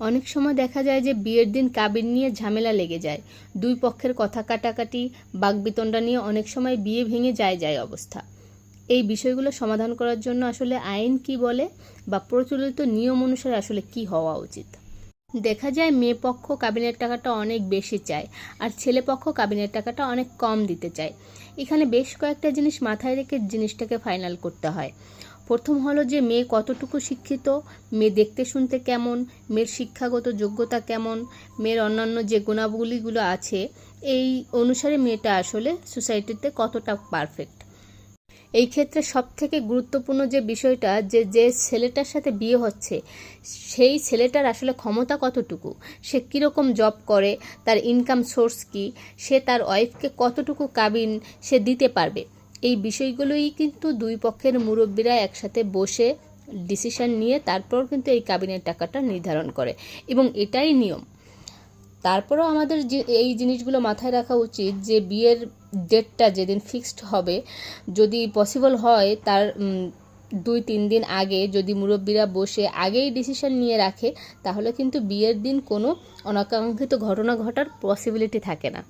অনেক সময় দেখা যায় যে বিয়ের দিন কাবিন নিয়ে ঝামেলা লেগে যায়। দুই পক্ষের কথা কাটাকাটি, বাগবিতণ্ডা নিয়ে অনেক সময় বিয়ে ভেঙে যায় যায় অবস্থা। এই বিষয়গুলো সমাধান করার জন্য আসলে আইন কি বলে বা প্রচলিত নিয়ম অনুসারে আসলে কি হওয়া উচিত? দেখা যায় মেয়ে পক্ষ কাবিনের টাকাটা অনেক বেশি চায় আর ছেলে পক্ষ কাবিনের টাকাটা অনেক কম দিতে চায়। এখানে বেশ কয়েকটা জিনিস মাথায় রেখে জিনিসটাকে ফাইনাল করতে হয়। প্রথম হলো যে মেয়ে কতটুকু শিক্ষিত, মেয়ে দেখতে শুনতে কেমন, মেয়ের শিক্ষাগত যোগ্যতা কেমন, মেয়ের অন্যান্য যে গুণাবলীগুলো আছে, এই অনুসারে মেয়েটা আসলে সোসাইটিতে কতটা পারফেক্ট। এই ক্ষেত্রে সবথেকে গুরুত্বপূর্ণ যে বিষয়টা, যে যে ছেলেটার সাথে বিয়ে হচ্ছে, সেই ছেলেটার আসলে ক্ষমতা কতটুকু? সে কীরকম জব করে, তার ইনকাম সোর্স কি, সে তার ওয়াইফকে কতটুকু কাবিন সে দিতে পারবে? এই বিষয়গুলোই কিন্তু দুই পক্ষের মুরব্বীরা একসাথে বসে ডিসিশন নিয়ে তারপর কিন্তু এই কাবিনের টাকাটা নির্ধারণ করে। এবং এটাই নিয়ম। তারপরও আমাদের যে এই জিনিসগুলো মাথায় রাখা উচিত যে বিয়ের ডেটটা যেদিন ফিক্সড হবে, যদি পসিবল হয় তার দুই তিন দিন আগে যদি মুরব্বীরা বসে আগেই ডিসিশন নিয়ে রাখে, তাহলে কিন্তু বিয়ের দিন কোনো অনাকাঙ্ক্ষিত ঘটনা ঘটার পসিবিলিটি থাকে না।